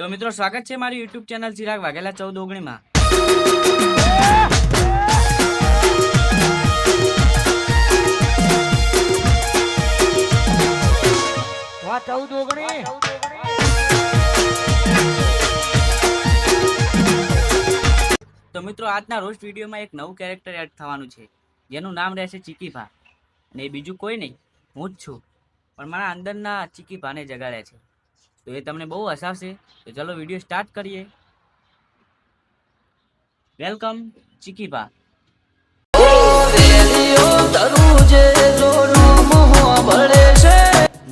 તો મિત્રો સ્વાગત છે મારી યુટ્યુબ ચેનલ ચિરાગ વાઘેલા ચૌદ ઓગણીમાં. વાહ ચૌદ ઓગણી. તો મિત્રો આજના રોસ્ટ વિડીયોમાં એક નવું કેરેક્ટર એડ થવાનું છે જેનું નામ રહેશે ચીકીભા. અને એ બીજું કોઈ નહીં હું જ છું. પણ મારા અંદરના ચીકીભાને જગાડ્યા છે. તો એ તમને બહુ હસાવશે તો ચલો વીડિયો સ્ટાર્ટ કરીએ. વેલકમ ચીકીભા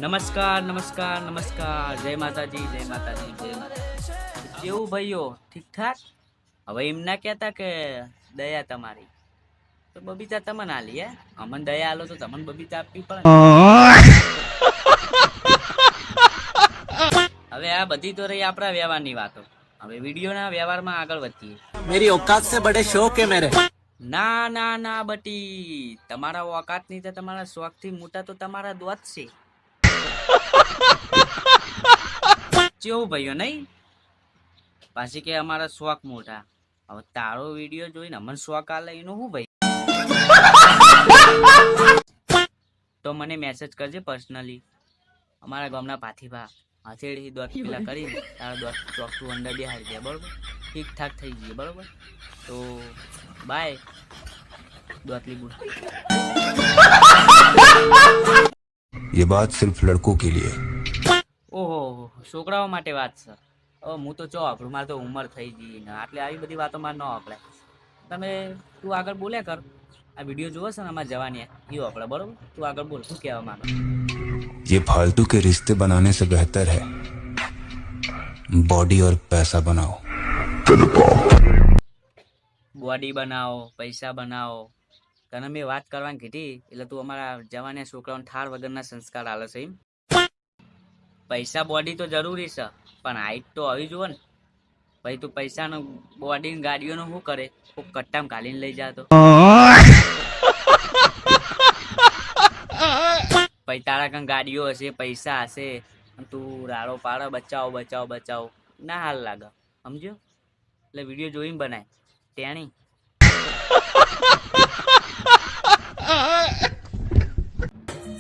નમસ્કાર નમસ્કાર નમસ્કાર. જય માતાજી જય માતાજી જય માતાજી. કેવું ભાઈઓ? ઠીક ઠાક હવે એમ ના કહેતા કે દયા તમારી. તો બબીતા તમને આલી, હે? અમને દયા આલો તો તમને બબીતા આપવી પડે. હવે આ બધી તો રહી આપણા વ્યવહારની વાતો. હવે વિડીયોના વ્યવહારમાં આગળ વધીએ. મેરી ઓકાત સે બડે શોક હે મેરે. ના ના ના બટી. તમારા ઓકાતની તો તમારા શોખથી મોટા તો તમારા દોત છે. ચેવું ભાઈઓ નહીં? પાછી કે અમારા શોખ મોટા. હવે તારો વીડિયો જોઈને અમને શોખ આલે એનો શું ભાઈ? તો મને મેસેજ કરજે પર્સનલી અમારા ગામના પાથીભા. હથેળી દોત પેલા કરી તારા દોત ચોકઠું અંદર બેહાડી દે બરોબર ઠીક ઠાક થઈ જઈએ બરોબર તો બાય દોતલી બુડ ये बात सिर्फ लड़कों के लिए ઓહો છોકરાઓ માટે વાત છે હવે હું તો ચો આપણું મારે તો ઉંમર થઈ ગઈ ને આટલે આવી બધી વાતો મારે ન વાપરાય તમે તું આગળ બોલ્યા કર આ વિડીયો જોવો છે ને અમારે જવાની એ વાપરે બરોબર તું આગળ બોલ શું કહેવા માંગે ये फालतू के रिश्ते बनाने से बेहतर है बॉडी और पैसा बनाओ બોડી બનાવો પૈસા બનાવો તને મેં વાત કરવાની કીધી એટલે તું અમારા જવાનિયા છોકરાઓને ઠાર વગરના સંસ્કાર આલે છે એમ પૈસા બોડી તો જરૂરી છે પણ હાઈટ તો આવી જુઓ ને પછી તું પૈસાનો બોડી ગાડીઓનું શું કરે કોક કટ્ટામ ઘાલીને લઈ જાતો પછી તારા કંઈ ગાડીઓ હશે, પૈસા હશે તું રાડો પાડો, બચાવો બચાવો બચાવો. ના હાલ લાગે. સમજો એટલે વીડિયો જોઈને બનાય. તેણી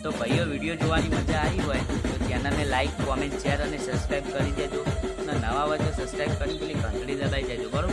તો ભાઈઓ, વીડિયો જોવાની મજા આવી હોય તો ચેનલને લાઈક કોમેન્ટ શેર અને સબસ્ક્રાઈબ કરી દેજો. અને નવા હોય તો સબસ્ક્રાઈબ કરી પેલી ઘંટડી દબાઈ દેજો. બરોબર?